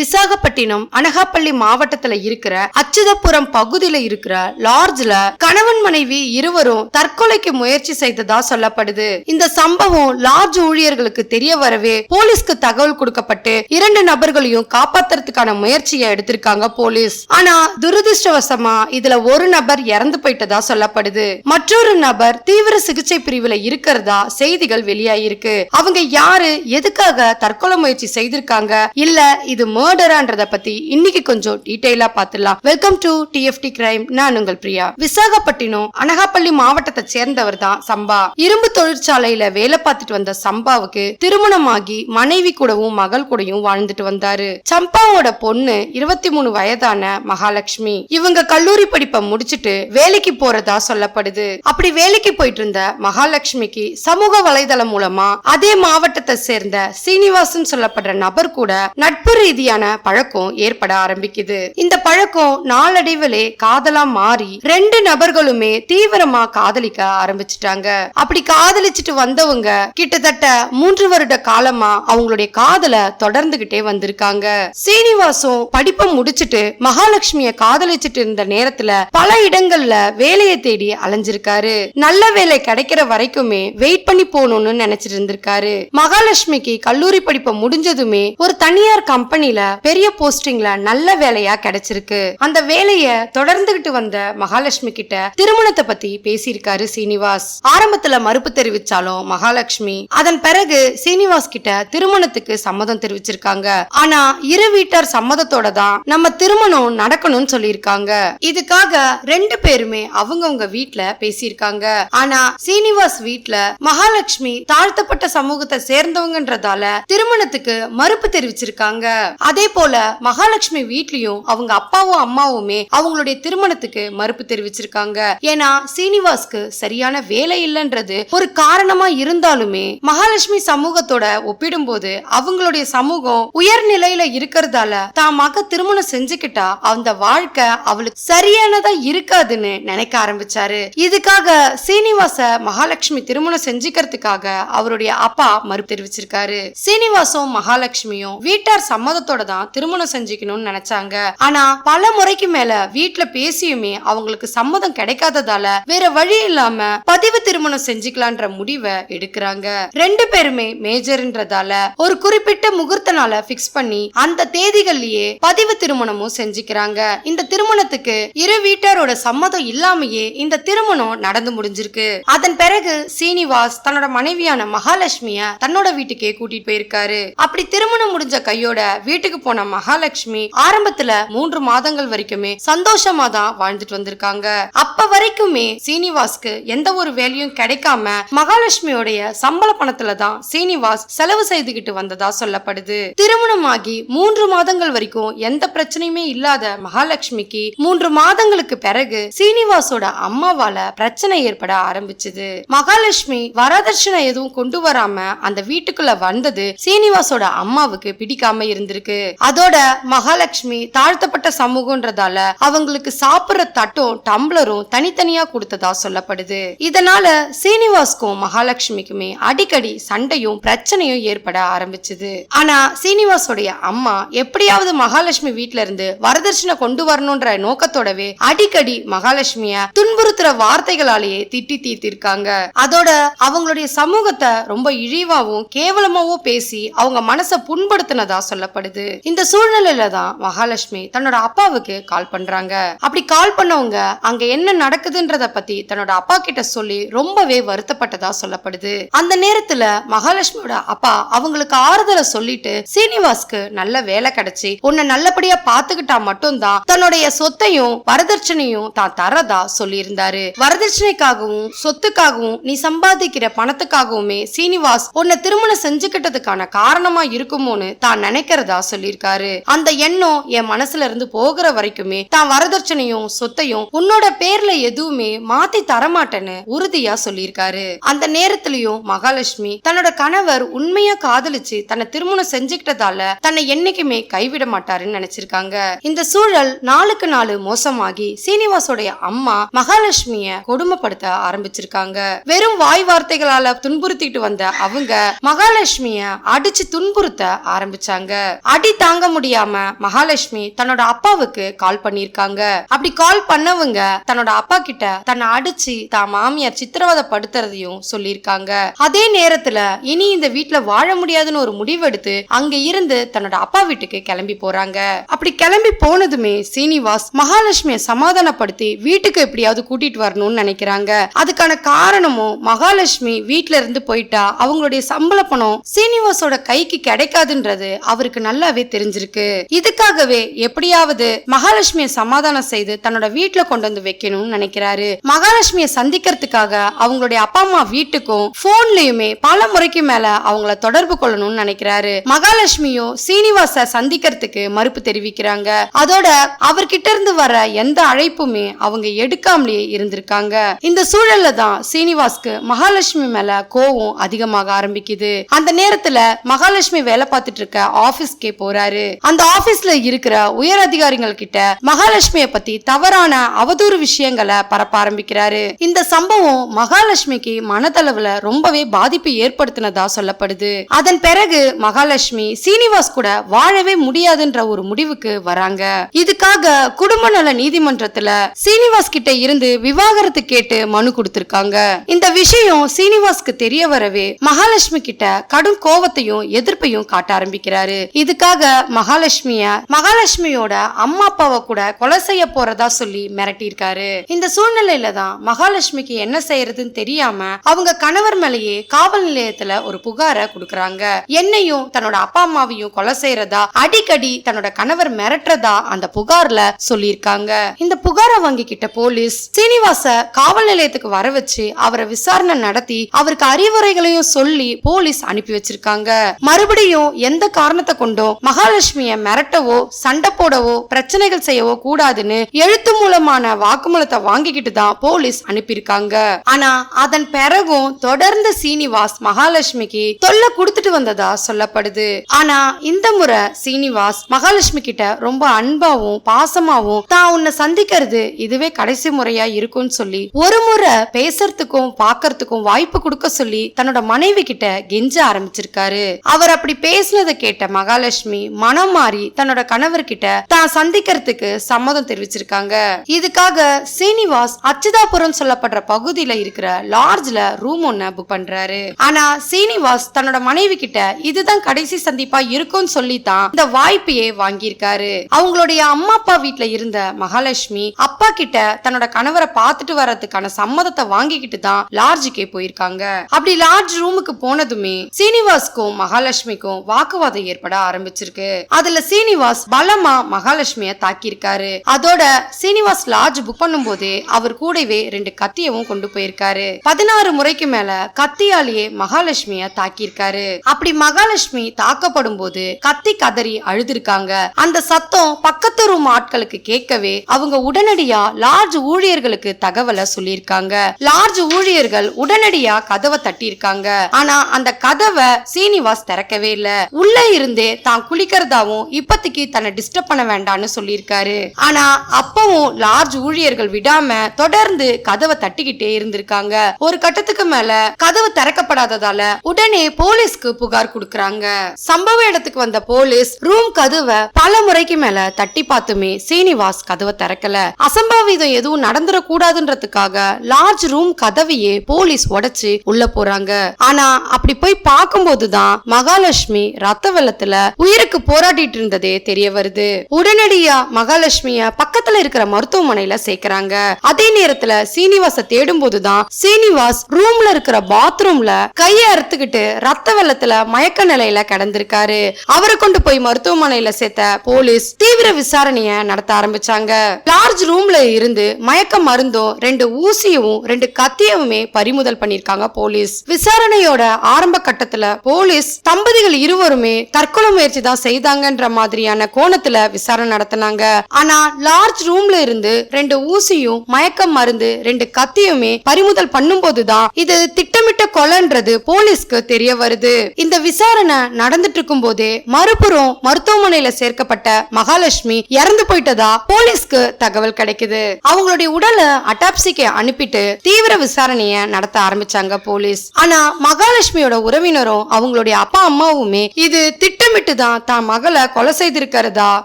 விசாகப்பட்டினம் அனகாப்பள்ளி மாவட்டத்துல இருக்கிற அச்சுதபுரம் பகுதியில இருக்கிற லார்ஜ்ல கணவன் மனைவி இருவரும் தற்கொலைக்கு முயற்சி செய்ததா சொல்லப்படுது. இந்த சம்பவம் லார்ஜ் ஊழியர்களுக்கு தெரிய வரவே போலீஸ்க்கு தகவல் கொடுக்கப்பட்டு இரண்டு நபர்களையும் காப்பாத்துறதுக்கான முயற்சியை எடுத்திருக்காங்க போலீஸ். ஆனா துரதிருஷ்டவசமா இதுல ஒரு நபர் இறந்து போயிட்டதா சொல்லப்படுது. மற்றொரு நபர் தீவிர சிகிச்சை பிரிவுல இருக்கிறதா செய்திகள் வெளியாயிருக்கு. அவங்க யாரு? எதுக்காக தற்கொலை முயற்சி செய்திருக்காங்க? இல்ல இது மர்டரான்றத பத்தி இன்னைக்கு கொஞ்சம் டீடைலா பாத்துலாம் வெல்கம் டு டிஎஃப்டி கிரைம் நான் உங்கள் பிரியா. விசாகப்பட்டினம் அனகாப்பள்ளி மாவட்டத்தை சேர்ந்தவர் தான் சம்பா. இரும்பு தொழிற்சாலையில வேலை பார்த்துட்டு வந்த சம்பாவுக்கு திருமணமாகி மனைவி கூடவும் மகள் கூடயும் வாழ்ந்துட்டு வந்தாரு. சம்பாவோட பொண்ணு இருபத்தி மூணு வயதான மகாலட்சுமி. இவங்க கல்லூரி படிப்பை முடிச்சிட்டு வேலைக்கு போறதா சொல்லப்படுது. அப்படி வேலைக்கு போயிட்டு இருந்த மகாலட்சுமிக்கு சமூக வலைதளம் மூலமா அதே மாவட்டத்தை சேர்ந்த சீனிவாசன் சொல்லப்படுற நபர் கூட நட்பு ரீதியான பழக்கம் ஏற்பட ஆரம்பிக்குது. இந்த பழக்கம் நாளடைவிலே காதலா மாறி ரெண்டு நபர்களுமே தீவிரமா காதலிக்க ஆரம்பிச்சிட்டாங்க. அப்படி காதலிச்சுட்டு வந்தவங்க கிட்டத்தட்ட மூன்று வருட காலமா அவங்களுடைய காதல தொடர்ந்துகிட்டே வந்திருக்காங்க. சீனிவாசும் படிப்பை முடிச்சிட்டு மகாலட்சுமிய காதலிச்சுட்டு இருந்த நேரத்துல பல இடங்கள்ல வேலையை தேடி அலைஞ்சிருக்காரு. நல்ல வேலை கிடைக்கிற வரைக்குமே வெயிட் பண்ணி போகணும்னு நினைச்சிட்டு இருந்திருக்காரு. மகாலட்சுமிக்கு கல்லூரி படிப்பை முடிஞ்சதுமே ஒரு தனியார் கம்பெனில பெரிய போஸ்டிங்ல நல்ல வேலையா கிடைச்சிருக்கு. அந்த வேலைய தொடர்ந்துகிட்டு வந்த மகாலட்சுமி கிட்ட திருமணத்தை பத்தி பேசியிருக்காரு சீனிவாஸ். ஆரம்பத்துல மறுப்பு தெரிவிச்சாலும் மகாலட்சுமி அதன் பிறகு சீனிவாஸ் கிட்ட திருமணத்துக்கு சம்மதம் தெரிவிச்சிருக்காங்க. ஆனா இரு வீட்டார் சம்மதத்தோட தான் நம்ம திருமணம் நடக்கணும்னு சொல்லியிருக்காங்க. இதுக்காக ரெண்டு பேருமே அவங்கவுங்க வீட்டுல பேசியிருக்காங்க. ஆனா சீனிவாஸ் வீட்டுல மகாலட்சுமி தாழ்த்தப்பட்ட சமூகத்தை சேர்ந்தவங்கன்றதால திருமணத்துக்கு மறுப்பு தெரிவிச்சிருக்காங்க. அதே போல மகாலட்சுமி வீட்லயும் அவங்க அப்பாவும் அம்மாவுமே அவங்களுடைய திருமணத்துக்கு மறுப்பு தெரிவிச்சிருக்காங்க. ஏன்னா சீனிவாஸ்க்கு சரியான வேலை இல்லைன்றது ஒரு காரணமா இருந்தாலுமே மகாலட்சுமி சமூகத்தோட ஒப்பிடும்போது அவங்களுடைய சமூகம் உயர்நிலையில இருக்கிறதால தான் மக திருமணம் செஞ்சுக்கிட்டா அந்த வாழ்க்கை அவளுக்கு சரியானதா இருக்காதுன்னு நினைக்க ஆரம்பிச்சாரு. இதுக்காக சீனிவாச மகாலட்சுமி திருமணம் செஞ்சுக்கிறதுக்காக அவருடைய அப்பா மறுப்பு தெரிவிச்சிருக்காரு. சீனிவாசும் மகாலட்சுமியும் வீட்டார் சம்மதத்தோட தான் திருமணம் செஞ்சுக்கணும்னு நினைச்சாங்க. ஆனா பல முறைக்கு மேல வீட்டுல பேசியுமே அவங்களுக்கு சம்மதம் கிடைக்காததால வேற வழி இல்லாம பதிவு திருமணம் செஞ்சுக்கலான்ற முடிவை எடுக்கிறாங்க. ரெண்டு பேருமே மேஜர்ன்றதால ஒரு குறிப்பிட்ட முகூர்த்த நாளை பிக்ஸ் பண்ணி அந்த தேதிகள்லயே பதிவு திருமணமும் செஞ்சுக்கிறாங்க. இந்த திருமணத்துக்கு இரு வீட்டாரோட சம்மதம் இல்லாமயே இந்த திருமணம் நடந்து முடிஞ்சிருக்கு. அதன் பிறகு சீனிவாஸ் தன்னோட மனைவியான மகாலட்சுமிய தன்னோட வீட்டுக்கே கூட்டிட்டு போயிருக்காரு. அப்படி திருமணம் முடிஞ்ச கையோட வீட்டுக்கு வீட்டுக்கு போன மகாலட்சுமி ஆரம்பத்துல மூன்று மாதங்கள் வரைக்குமே சந்தோஷமா தான் வாழ்ந்துட்டு வந்திருக்காங்க. அப்ப வரைக்குமே சீனிவாஸ்க்கு எந்த ஒரு வேலையும் கிடைக்காம மகாலட்சுமியோடைய சம்பள பணத்துல தான் சீனிவாஸ் செலவு செய்துகிட்டு வந்ததா சொல்லப்படுது. திருமணமாகி மூன்று மாதங்கள் வரைக்கும் எந்த பிரச்சனையுமே இல்லாத மகாலட்சுமிக்கு மூன்று மாதங்களுக்கு பிறகு சீனிவாசோட அம்மாவால பிரச்சனை ஏற்பட ஆரம்பிச்சது. மகாலட்சுமி வரதட்சணை எதுவும் கொண்டு வராம அந்த வீட்டுக்குள்ள வந்தது சீனிவாசோட அம்மாவுக்கு பிடிக்காம இருந்திருக்கு. அதோட மகாலட்சுமி தாழ்த்தப்பட்ட சமூகம்ன்றதால அவங்களுக்கு சாப்பிடுற தட்டும் டம்ளரும் தனித்தனியா கொடுத்ததா சொல்லப்படுது. இதனால சீனிவாஸ்க்கும் மகாலட்சுமிக்குமே அடிக்கடி சண்டையும் பிரச்சனையும் ஏற்பட ஆரம்பிச்சது. ஆனா சீனிவாசோடைய அம்மா எப்படியாவது மகாலட்சுமி வீட்ல இருந்து வரதட்சணை கொண்டு வரணும்ன்ற நோக்கத்தோடவே அடிக்கடி மகாலட்சுமிய துன்புறுத்துற வார்த்தைகளாலேயே திட்டி தீர்த்திருக்காங்க. அதோட அவங்களுடைய சமூகத்தை ரொம்ப இழிவாவும் கேவலமாவும் பேசி அவங்க மனசை புண்படுத்தினதா சொல்லப்படுது. இந்த சூழ்நிலையில தான் மகாலட்சுமி தன்னோட அப்பாவுக்கு கால் பண்றாங்க. அப்படி கால் பண்ணவங்க அங்க என்ன நடக்குதுன்றத பத்தி தன்னோட அப்பா கிட்ட சொல்லி ரொம்பவே வருத்தப்பட்டதா சொல்லப்படுது. அந்த நேரத்துல மகாலட்சுமியோட அப்பா அவங்களுக்கு ஆறுதலை சொல்லிட்டு சீனிவாஸ்க்கு நல்ல வேலை கிடைச்சி உன்னை நல்லபடியா பாத்துக்கிட்டா மட்டும்தான் தன்னுடைய சொத்தையும் வரதட்சணையும் தான் தரதா சொல்லியிருந்தாரு. வரதட்சணைக்காகவும் சொத்துக்காகவும் நீ சம்பாதிக்கிற பணத்துக்காகவுமே சீனிவாஸ் உன்னை திருமணம் செஞ்சுக்கிட்டதுக்கான காரணமா இருக்குமோன்னு தான் நினைக்கிறதா சொல்லியிருக்காரு. அந்த எண்ணம் என் மனசுல இருந்து போகிற வரைக்குமே தான் வரதட்சணையும் சொத்தையும் உன்னோட பேர்ல எதுவுமே மாத்தி தரமாட்டேன்னு உறுதியா சொல்லியிருக்காரு. அந்த நேரத்திலயும் மகாலட்சுமி தன்னோட கணவர் உண்மையா காதலிச்சு தன்னை திருமணம் செஞ்சுக்கிட்டதால தன்னை என்னைக்குமே கைவிட மாட்டாருன்னு நினைச்சிருக்காங்க. இந்த சூழல் நாளுக்கு நாலு மோசமாகி சீனிவாசோடைய அம்மா மகாலட்சுமிய கொடுமைப்படுத்த ஆரம்பிச்சிருக்காங்க. வெறும் வாய் வார்த்தைகளால துன்புறுத்திட்டு வந்த அவங்க மகாலட்சுமிய அடிச்சு துன்புறுத்த ஆரம்பிச்சாங்க. அடி வலி தாங்க முடியாம மகாலட்சுமி தன்னோட அப்பாவுக்கு கால் பண்ணிருக்காங்க அப்படி கால் பண்ணவங்க தன்னோட அப்பா கிட்ட தன்னை அடிச்சு தான் மாமியார் சித்திரவதைப்படுத்துறதையும் சொல்லியிருக்காங்க. அதே நேரத்துல இனி இந்த வீட்டுல வாழ முடியாதுன்னு ஒரு முடிவெடுத்து அங்க இருந்து தன்னோட அப்பா வீட்டுக்கு கிளம்பி போறாங்க. அப்படி கிளம்பி போனதுமே சீனிவாஸ் மகாலட்சுமிய சமாதானப்படுத்தி வீட்டுக்கு எப்படியாவது கூட்டிட்டு வரணும்னு நினைக்கிறாங்க. அதுக்கான காரணமும் மகாலட்சுமி வீட்டுல இருந்து போயிட்டா அவங்களுடைய சம்பள பணம் சீனிவாசோட கைக்கு கிடைக்காதுன்றது அவருக்கு நல்லாவே தெரிஞ்சிருக்கு. இதுக்காகவே எப்படியாவது மகாலட்சுமிய சமாதானம் செய்து தன்னோட வீட்டுல கொண்டு வந்து வைக்கணும்னு நினைக்கிறாரு. மகாலட்சுமிய சந்திக்கிறதுக்காக அவங்களுடைய அப்பா அம்மா வீட்டுக்கும் போன்லயுமே பல முறைக்கு மேல அவங்கள தொடர்பு கொள்ளணும்னு நினைக்கிறாரு. மகாலட்சுமியும் சீனிவாச சந்திக்கிறதுக்கு மறுப்பு தெரிவிக்கிறாங்க. அதோட அவர்கிட்ட இருந்து வர எந்த அழைப்புமே அவங்க எடுக்காமலேயே இருந்திருக்காங்க. இந்த சூழல்ல தான் சீனிவாஸ்க்கு மகாலட்சுமி மேல கோவம் அதிகமாக ஆரம்பிக்குது. அந்த நேரத்துல மகாலட்சுமி வேலை பார்த்துட்டு இருக்க ஆபீஸ்க்கே போறாரு. அந்த ஆபீஸ்ல இருக்கிற உயர் அதிகாரிகள் கிட்ட மகாலட்சுமிய பத்தி தவறான அவதூறு விஷயங்களை பரப்ப ஆரம்பிக்கிறாரு. இந்த சம்பவம் மகாலட்சுமிக்கு மனதளவுல ரொம்பவே பாதிப்பு ஏற்படுத்தினதா சொல்லப்படுது. அதன் பிறகு மகாலட்சுமி சீனிவாஸ் கூட வாழவே முடியாதுன்ற ஒரு முடிவுக்கு வராங்க. இதுக்காக குடும்ப நல நீதிமன்றத்துல சீனிவாஸ் கிட்ட இருந்து விவாகரத்து கேட்டு மனு கொடுத்திருக்காங்க. இந்த விஷயம் சீனிவாஸ்க்கு தெரிய வரவே மகாலட்சுமி கிட்ட கடும் கோவத்தையும் எதிர்ப்பையும் காட்ட ஆரம்பிக்கிறாரு. இதுக்காக மகாலட்சுமிய மகாலட்சுமியோட அம்மா அப்பாவை கூட கொலை செய்ய போறதா சொல்லி மிரட்டியிருக்காரு. இந்த சூழ்நிலையில தான் மகாலட்சுமிக்கு என்ன செய்யறதுன்னு தெரியாம அவங்க கணவர் மேலேயே காவல் நிலையத்துல ஒரு புகாரை கொடுக்கறாங்க. என்னையும் தன்னோட அப்பா அம்மாவையும் கொலை செய்யறதா அடிக்கடி தன்னோட கணவர் மிரட்டுறதா அந்த புகார்ல சொல்லியிருக்காங்க. இந்த புகாரை வாங்கிக்கிட்ட போலீஸ் சீனிவாச காவல் நிலையத்துக்கு வர வச்சு அவரை விசாரணை நடத்தி அவருக்கு அறிவுரைகளையும் சொல்லி போலீஸ் அனுப்பி வச்சிருக்காங்க. மறுபடியும் எந்த காரணத்தை கொண்டும் மகாலட்சுமிய மிரட்டவோ சண்டை போடவோ பிரச்சனைகள் செய்யவோ கூடாதுன்னு எழுத்து மூலமான வாக்குமூலத்தை வாங்கிக்கிட்டு தான் போலீஸ் அனுப்பியிருக்காங்க. ஆனா அதன் பிறகும் தொடர்ந்து சீனிவாஸ் மகாலட்சுமிக்கு தொல்லை கொடுத்துட்டு வந்ததா சொல்லப்படுது. ஆனா இந்த முறை சீனிவாஸ் மகாலட்சுமி கிட்ட ரொம்ப அன்பாவும் பாசமாவும் தான் உன்னை சந்திக்கிறது இதுவே கடைசி முறையா இருக்கும்னு சொல்லி ஒரு முறை பேசுறதுக்கும் பாக்குறதுக்கும் வாய்ப்பு கொடுக்க சொல்லி தன்னோட மனைவி கிட்ட கெஞ்ச ஆரம்பிச்சிருக்காரு. அவர் அப்படி பேசினதை கேட்ட மகாலட்சுமி மனம் மாறி தன்னோட கணவர் கிட்ட தான் சந்திக்கிறதுக்கு சம்மதம் தெரிவிச்சிருக்காங்க. இதுக்காக சீனிவாஸ் அச்சுதாபுரம் சொல்லப்படுற பகுதியில இருக்கிற லாட்ஜ்ல ரூம் ஒன்ன புக் பண்றாரு. ஆனா சீனிவாஸ் தன்னோட மனைவி கிட்ட இதுதான் கடைசி சந்திப்பா இருக்கும்னு சொல்லி தான் இந்த வாய்ப்பையே வாங்கியிருக்காரு. அவங்களுடைய அம்மா அப்பா வீட்டுல இருந்த மகாலட்சுமி அப்பா கிட்ட தன்னோட கணவரை பார்த்துட்டு வர்றதுக்கான சம்மதத்தை வாங்கிக்கிட்டு தான் லார்ஜுக்கே போயிருக்காங்க. அப்படி லாட்ஜ் ரூமுக்கு போனதுமே சீனிவாஸ்க்கும் மகாலட்சுமிக்கும் வாக்குவாதம் ஏற்பட ஆரம்பிச்சிருக்கு அதுல சீனிவாஸ் பலமா மகாலட்சுமிய தாக்கியிருக்காரு. அதோட சீனிவாஸ் லாட்ஜ் புக் பண்ணும்போதே அவர் கூடவே ரெண்டு கத்தியவும் கொண்டு போயிருக்காரு. பதினாறு முறைக்கு மேல கத்தியாலேயே மகாலட்சுமிய தாக்கியிருக்காரு. அப்படி மகாலட்சுமி தாக்கப்படும் போது கத்தி கதறி அழுதுருக்காங்க. அந்த சத்தம் பக்கத்து ரூம் ஆட்களுக்கு கேட்கவே அவங்க உடனடியா லார்ஜ் ஊழியர்களுக்கு தகவலை சொல்லியிருக்காங்க. லார்ஜ் ஊழியர்கள் உடனடியா கதவை தட்டியிருக்காங்க. ஆனா அந்த கதவை சீனிவாஸ் திறக்கவே இல்ல. உள்ள இருந்தே தான் குளிக்கிறதாவும் இப்போதைக்கு தன்னை டிஸ்டர்ப் பண்ண வேண்டாம்னு சொல்லியிருக்காரு. ஆனா அப்பவும் லார்ஜ் ஊழியர்கள் விடாம தொடர்ந்து கதவை தட்டிக்கிட்டே இருந்திருக்காங்க. ஒரு கட்டத்துக்கு மேல கதவு திறக்கப்படாததால உடனே போலீஸ்க்கு புகார் கொடுக்கறாங்க. சம்பவ இடத்துக்கு வந்த போலீஸ் ரூம் கதவை பல முறைக்கு மேல தட்டி பார்த்துமே சீனிவாஸ் கதவை திறக்கல. அசம்பாவிதம் எதுவும் நடந்துடக்கூடாதுன்றதுக்காக லார்ஜ் ரூம் கதவையே போலீஸ் உடைச்சு உள்ள போறாங்க. ஆனா அப்படி போய் பார்க்கும்போதுதான் மகாலட்சுமி ரத்த வெள்ளத்துல உயிர் உயிருக்கு போராடிட்டு இருந்ததே தெரிய வருது. உடனடியா மகாலட்சுமிய பக்கத்துல இருக்கிற மருத்துவமனையில சேர்க்கிறாங்க. அதே நேரத்துல சீனிவாச தேடும் போதுதான் சீனிவாஸ் ரூம்ல இருக்கிற பாத்ரூம்ல கைய அறுத்துக்கிட்டு ரத்த வெள்ளத்துல மயக்க நிலையில கிடந்திருக்காரு. அவரை கொண்டு போய் மருத்துவமனையில சேர்த்த போலீஸ் தீவிர விசாரணைய நடத்த ஆரம்பிச்சாங்க. லார்ஜ் ரூம்ல இருந்து மயக்க மருந்தும் ரெண்டு ஊசியவும் ரெண்டு கத்தியவுமே பறிமுதல் பண்ணிருக்காங்க போலீஸ். விசாரணையோட ஆரம்ப கட்டத்துல போலீஸ் தம்பதிகள் இருவருமே தற்கொலை முயற்சி தான் செய்தாங்கன்ற மாதிரியான கோணத்துல விசாரணை நடத்தினாங்க. ஆனா லார்ஜ் ரூம்ல இருந்து ரெண்டு ஊசியும் மயக்கம் மருந்து ரெண்டு கத்தியுமே பறிமுதல் பண்ணும்போதுதான் இது திட்டமிட்ட கொலைன்றது போலீஸ்க்கு தெரிய வருது. இந்த விசாரணை நடந்துட்டு இருக்கும் போதே மறுபுறம் மருத்துவமனையில சேர்க்கப்பட்ட மகாலட்சுமி இறந்து போயிட்டதா போலீஸ்க்கு தகவல் கிடைக்குது. அவங்களுடைய உடலை அட்டாப்சிக்கு அனுப்பிட்டு தீவிர விசாரணைய நடத்த ஆரம்பிச்சாங்க போலீஸ். ஆனா மகாலட்சுமியோட உறவினரும் அவங்களுடைய அப்பா அம்மாவுமே இது திட்டமிட்டு தான் தான் மகளை கொலை செய்திருக்கிறதா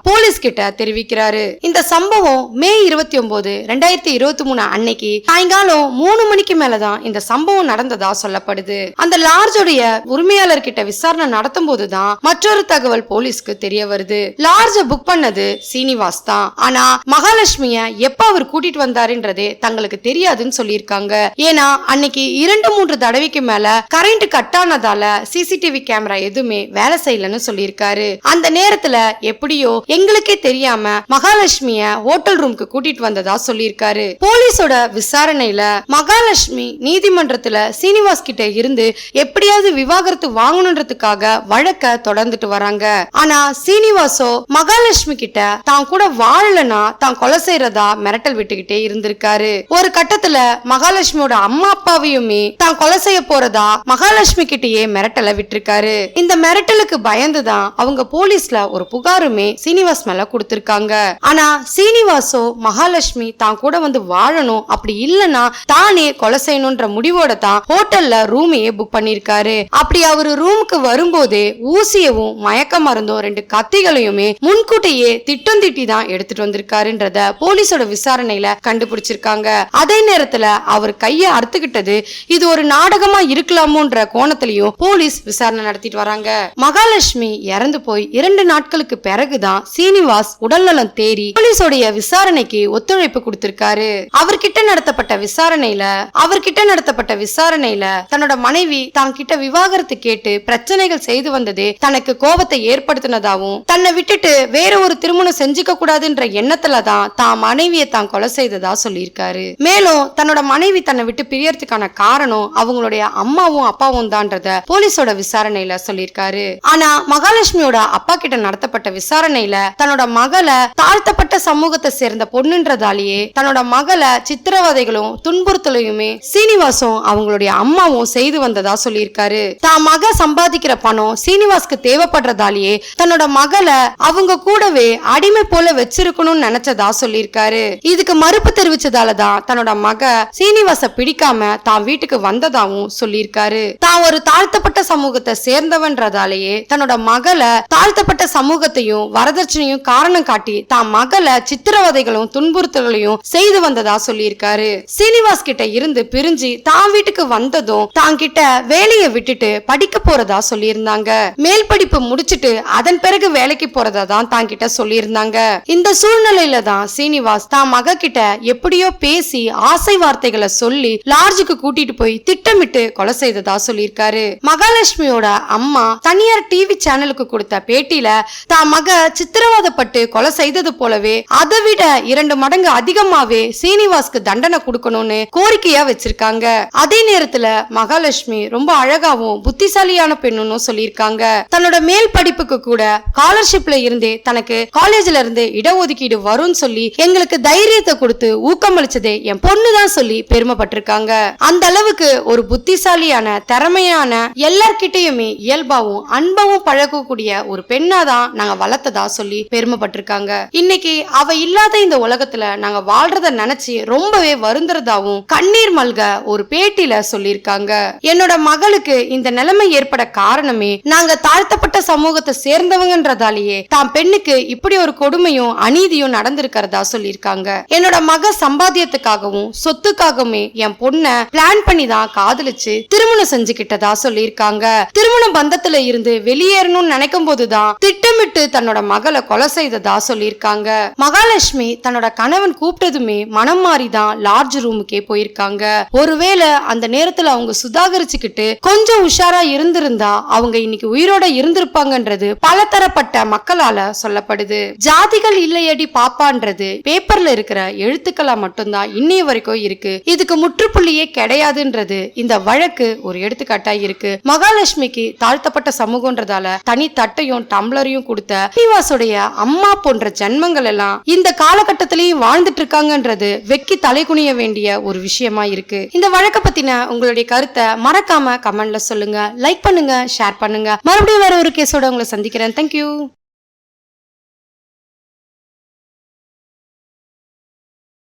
போலீஸ் கிட்ட தெரிவிக்கிறாரு. இந்த சம்பவம் மே இருபத்தி ஒன்பது ரெண்டாயிரத்தி இருபத்தி மூணு அன்னைக்கு சாயங்காலம் மூணு மணிக்கு மேலதான் இந்த சம்பவம் நடந்ததா சொல்லப்படுது. அந்த லார்ஜோடைய உரிமையாளர் கிட்ட விசாரணை நடத்தும் போதுதான் மற்றொரு தகவல் போலீஸ்க்கு தெரிய வருது. லார்ஜ புக் பண்ணது சீனிவாஸ் தான். ஆனா மகாலட்சுமிய எப்ப அவர் கூட்டிட்டு வந்தாருன்றதே தங்களுக்கு தெரியாதுன்னு சொல்லியிருக்காங்க. ஏன்னா அன்னைக்கு இரண்டு மூன்று தடவைக்கு மேல கரண்ட் கட் ஆனதால சிசிடிவி கேமரா எதுவுமே வேலை செய்யலன்னு சொல்லியிருக்காரு. அந்த நேரத்துல எப்படியோ எங்களுக்கே தெரியாம மகாலட்சுமிய ஹோட்டல் ரூம்க்கு கூட்டிட்டு வந்ததா சொல்லியிருக்காரு. போலீஸோட விசாரணையில மகாலட்சுமி நீதிமன்றத்துல சீனிவாஸ் கிட்ட இருந்து எப்படியாவது விவாகரத்து வாங்கணுன்றதுக்காக வழக்க தொடர்ந்துட்டு வராங்க. ஆனா சீனிவாசோ மகாலட்சுமி கிட்ட தான் கூட வாழலனா தான் கொலை செய்யறதா மிரட்டல் விட்டுக்கிட்டே இருந்திருக்காரு. ஒரு கட்டத்துல மகாலட்சுமியோட அம்மா அப்பாவையுமே தான் கொலை செய்ய போறதா மகாலட்சுமி கிட்டயே மிரட்டலை விட்டுருக்காரு. இந்த மிரட்டலுக்கு பயந்துதான் அவங்க போலீஸ்ல ஒரு புகாருமே சீனிவாஸ் மேல கொடுத்திருக்காங்க. ஆனா சீனிவாசோ மகாலட்சுமி தான் கூட வந்து வாழணும். அப்படி இல்லனா தானே கொலை செய்யணும்ன்ற முடிவோட தான் ஹோட்டல்ல ரூமையே புக் பண்ணிருக்காரு அப்படி அவரு ரூமுக்கு வரும்போதே ஊசியவும் மயக்க மருந்தும் ரெண்டு கத்திகளையுமே முன்கூட்டியே திட்டம் திட்டி தான் எடுத்துட்டு வந்திருக்காருன்றத போலீஸோட விசாரணையில கண்டுபிடிச்சிருக்காங்க. அதே நேரத்துல அவர் கைய அறுத்துக்கிட்டது இது ஒரு நாடகமா இருக்கலாமோன்ற கோணத்திலையும் போலீஸ் விசாரணை நடத்திட்டு வராங்க. மகாலட்சுமி இறந்து இறந்து போய் இரண்டு நாட்களுக்கு பிறகுதான் சீனிவாஸ் உடல்நலம் தேறி போலீஸோடைய விசாரணைக்கு ஒத்துழைப்பு கொடுத்திருக்காரு. அவர்கிட்ட நடத்தப்பட்ட விசாரணையில அவர்கிட்ட நடத்தப்பட்ட விசாரணையில தன்னோட மனைவி தான் கிட்ட விவாகரத்து கேட்டு பிரச்சனைகள் செய்து வந்தது தனக்கு கோபத்தை ஏற்படுத்தினதாவும் தன்னை விட்டுட்டு வேற ஒரு திருமணம் செஞ்சுக்க கூடாதுன்ற எண்ணத்துல தான் தான் மனைவியை தான் கொலை செய்ததா சொல்லியிருக்காரு. மேலும் தன்னோட மனைவி தன்னை விட்டு பிரியறதுக்கான காரணம் அவங்களுடைய அம்மாவும் அப்பாவும் தான்றத போலீஸோட விசாரணையில சொல்லியிருக்காரு. ஆனா மகாலட்சுமி மகாலட்சுமியோட அப்பா கிட்ட நடத்தப்பட்ட விசாரணையில தன்னோட மகளை தாழ்த்தப்பட்ட சமூகத்தை சேர்ந்த பொண்ணுன்றதாலேயே தன்னோட மகளை சித்திரவதைகளும் துன்புறுத்தலையுமே சீனிவாசும் அவங்களுடைய அம்மாவும் செய்து வந்ததா சொல்லியிருக்காரு. தான் மக சம்பாதிக்கிற பணம் சீனிவாஸ்க்கு தேவைப்படுறதாலேயே தன்னோட மகளை அவங்க கூடவே அடிமை போல வச்சிருக்கணும்னு நினைச்சதா சொல்லியிருக்காரு. இதுக்கு மறுப்பு தெரிவிச்சதால தான் தன்னோட மக சீனிவாச பிடிக்காம தான் வீட்டுக்கு வந்ததாவும் சொல்லியிருக்காரு. தான் ஒரு தாழ்த்தப்பட்ட சமூகத்தை சேர்ந்தவன்றதாலேயே தன்னோட மகளை தாழ்த்தப்பட்ட சமூகத்தையும் வரதட்சணையும் காரணம் காட்டி தான் மகளை சித்திரவதைகளும் துன்புறுத்தல்களையும் செய்து வந்ததா சொல்லியிருக்காரு. சீனிவாஸ் கிட்ட இருந்து பிரிஞ்சு தான் வீட்டுக்கு வந்ததும் தான் கிட்ட வேலையை விட்டுட்டு படிக்க போறதா சொல்லியிருந்தாங்க. மேல் படிப்பு முடிச்சிட்டு அதன் பிறகு வேலைக்கு போறதா தான் தான் கிட்ட சொல்லியிருந்தாங்க. இந்த சூழ்நிலையில தான் சீனிவாஸ் தான் மக கிட்ட எப்படியோ பேசி ஆசை வார்த்தைகளை சொல்லி லார்ஜுக்கு கூட்டிட்டு போய் திட்டமிட்டு கொலை செய்ததா சொல்லியிருக்காரு. மகாலட்சுமியோட அம்மா தனியார் டிவி சேனலுக்கு கொடுத்த பேட்டியில தான் மக சித்திரவதைப்பட்டு கொலை செய்தது போலவே அதை விட இரண்டு மடங்கு அதிகமாவே சீனிவாஸ்க்கு தண்டனை கொடுக்கணும்னு கோரிக்கையா வச்சிருக்காங்க. அதே நேரத்துல மகாலட்சுமி ரொம்ப அழகாவும் புத்திசாலியான பெண்ணுன்னு சொல்லியிருக்காங்க. தன்னோட மேல் படிப்புக்கு கூட ஸ்காலர்ஷிப்ல இருந்தே தனக்கு காலேஜ்ல இருந்து இடஒதுக்கீடு வரும்னு சொல்லி எங்களுக்கு தைரியத்தை கொடுத்து ஊக்கமளிச்சதே என் பொண்ணு தான் சொல்லி பெருமைப்பட்டிருக்காங்க. அந்த அளவுக்கு ஒரு புத்திசாலியான திறமையான எல்லார்கிட்டயுமே இயல்பாவும் அன்பாவும் பழகக்கூடிய ஒரு பெண்ணா தான் நாங்க வளர்த்ததா சொல்லி பெருமைப்பட்டிருக்காங்க. இன்னைக்கு அவ இல்லாத இந்த உலகத்துல நாங்க வாழ்றத நினைச்சு ரொம்பவே வருந்துறதாவும் கண்ணீர் மல்க ஒரு பேட்டியில சொல்லியிருக்காங்க. என்னோட மகளுக்கு இந்த நிலைமை ஏற்பட காரணமே நாங்க தாழ்த்தப்பட்ட சமூகத்தை சேர்ந்தவங்கன்றதாலேயே தான் பெண்ணுக்கு இப்படி ஒரு கொடுமையும் அநீதியும் நடந்திருக்கிறதா சொல்லியிருக்காங்க. என்னோட மக சம்பாத்தியத்துக்காகவும் சொத்துக்காகவுமே என் பொண்ண பிளான் பண்ணி தான் காதலிச்சு திருமணம் செஞ்சுக்கிட்டதா சொல்லியிருக்காங்க. திருமண பந்தத்துல இருந்து வெளியேறணும்னு நினைக்கும் போதுதான் திட்டமிட்டு தன்னோட மகளை கொலை செய்ததா சொல்லியிருக்காங்க. மகாலட்சுமி தன்னோட கணவன் கூப்பிட்டதுமே மனம் மாறிதான் லார்ஜ் ரூமுக்கே போயிருக்காங்க. ஒருவேளை அந்த நேரத்துல அவங்க சுதாகரிச்சுக்கிட்டு கொஞ்சம் உஷாரா இருந்திருந்தா அவங்க இன்னைக்கு உயிரோட இருந்திருப்பாங்கன்றது பலதரப்பட்ட மக்களால சொல்லப்படுது. ஜாதிகள் இல்லையடி பாப்பான்றது பேப்பர்ல இருக்கிற எழுத்துக்களா மட்டும்தான் இன்னைய வரைக்கும் இருக்கு. இதுக்கு முற்றுப்புள்ளியே கிடையாதுன்றது இந்த வழக்கு ஒரு எடுத்துக்காட்டா இருக்கு. மகாலட்சுமிக்கு தாழ்த்தப்பட்ட சமூகன்றதால தனி தட்டையும் டம்ளரையும் கொடுத்த ஸ்ரீவாசுடைய அம்மா போன்ற ஜென்மங்கள் எல்லாம் இந்த காலகட்டத்திலையும் வாழ்ந்துட்டு இருக்காங்கன்றது வெக்கி தலை குனிய வேண்டிய ஒரு விஷயமா இருக்கு. இந்த வழக்க பத்தின உங்களுடைய கருத்தை மறக்காம கமெண்ட்ல சொல்லுங்க. லைக் பண்ணுங்க ஷேர் பண்ணுங்க. மறுபடியும் வேற ஒரு கேஸோட உங்களை சந்திக்கிறேன். தேங்க்யூ